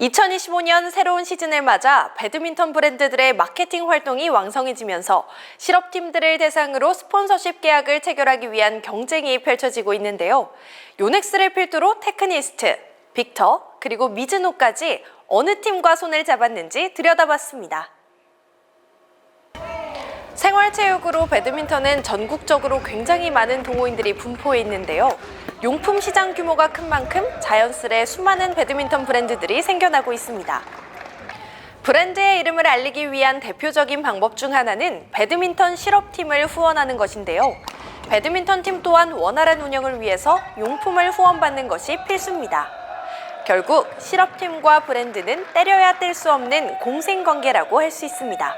2025년 새로운 시즌을 맞아 배드민턴 브랜드들의 마케팅 활동이 왕성해지면서 실업팀들을 대상으로 스폰서십 계약을 체결하기 위한 경쟁이 펼쳐지고 있는데요. 요넥스를 필두로 테크니스트, 빅터, 그리고 미즈노까지 어느 팀과 손을 잡았는지 들여다봤습니다. 생활체육으로 배드민턴은 전국적으로 굉장히 많은 동호인들이 분포해 있는데요. 용품 시장 규모가 큰 만큼 자연스레 수많은 배드민턴 브랜드들이 생겨나고 있습니다. 브랜드의 이름을 알리기 위한 대표적인 방법 중 하나는 배드민턴 실업팀을 후원하는 것인데요. 배드민턴 팀 또한 원활한 운영을 위해서 용품을 후원받는 것이 필수입니다. 결국 실업팀과 브랜드는 때려야 뗄 수 없는 공생관계라고 할 수 있습니다.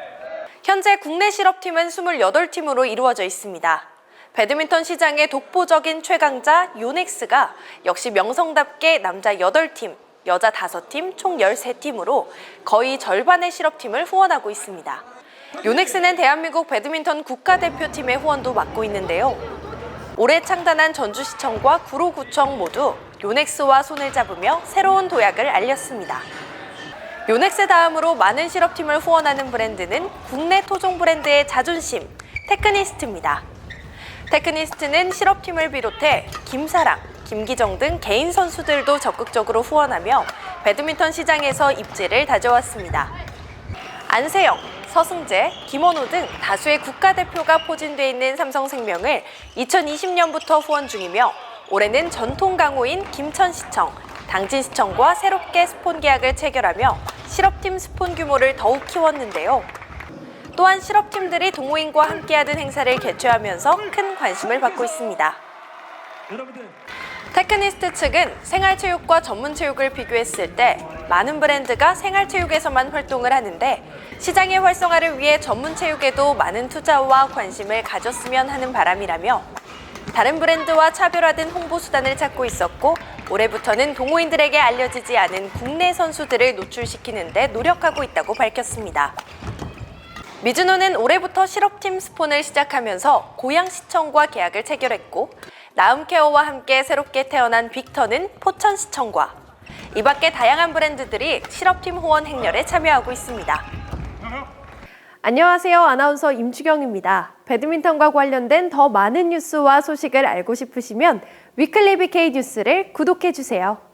현재 국내 실업팀은 28팀으로 이루어져 있습니다. 배드민턴 시장의 독보적인 최강자 요넥스가 역시 명성답게 남자 8팀, 여자 5팀, 총 13팀으로 거의 절반의 실업팀을 후원하고 있습니다. 요넥스는 대한민국 배드민턴 국가대표팀의 후원도 맡고 있는데요. 올해 창단한 전주시청과 구로구청 모두 요넥스와 손을 잡으며 새로운 도약을 알렸습니다. 요넥스 다음으로 많은 실업팀을 후원하는 브랜드는 국내 토종 브랜드의 자존심, 테크니스트입니다. 테크니스트는 실업팀을 비롯해 김사랑, 김기정 등 개인 선수들도 적극적으로 후원하며 배드민턴 시장에서 입지를 다져왔습니다. 안세영, 서승재, 김원호 등 다수의 국가대표가 포진돼 있는 삼성생명을 2020년부터 후원 중이며 올해는 전통 강호인 김천시청, 당진시청과 새롭게 스폰 계약을 체결하며 실업팀 스폰 규모를 더욱 키웠는데요. 또한 실업팀들이 동호인과 함께하는 행사를 개최하면서 큰 관심을 받고 있습니다. 테크니스트 측은 생활체육과 전문체육을 비교했을 때 많은 브랜드가 생활체육에서만 활동을 하는데 시장의 활성화를 위해 전문체육에도 많은 투자와 관심을 가졌으면 하는 바람이라며 다른 브랜드와 차별화된 홍보 수단을 찾고 있었고 올해부터는 동호인들에게 알려지지 않은 국내 선수들을 노출시키는 데 노력하고 있다고 밝혔습니다. 미즈노는 올해부터 실업팀 스폰을 시작하면서 고양시청과 계약을 체결했고 나음케어와 함께 새롭게 태어난 빅터는 포천시청과 이 밖에 다양한 브랜드들이 실업팀 후원 행렬에 참여하고 있습니다. 안녕하세요. 아나운서 임주경입니다. 배드민턴과 관련된 더 많은 뉴스와 소식을 알고 싶으시면 위클리 BK 뉴스를 구독해 주세요.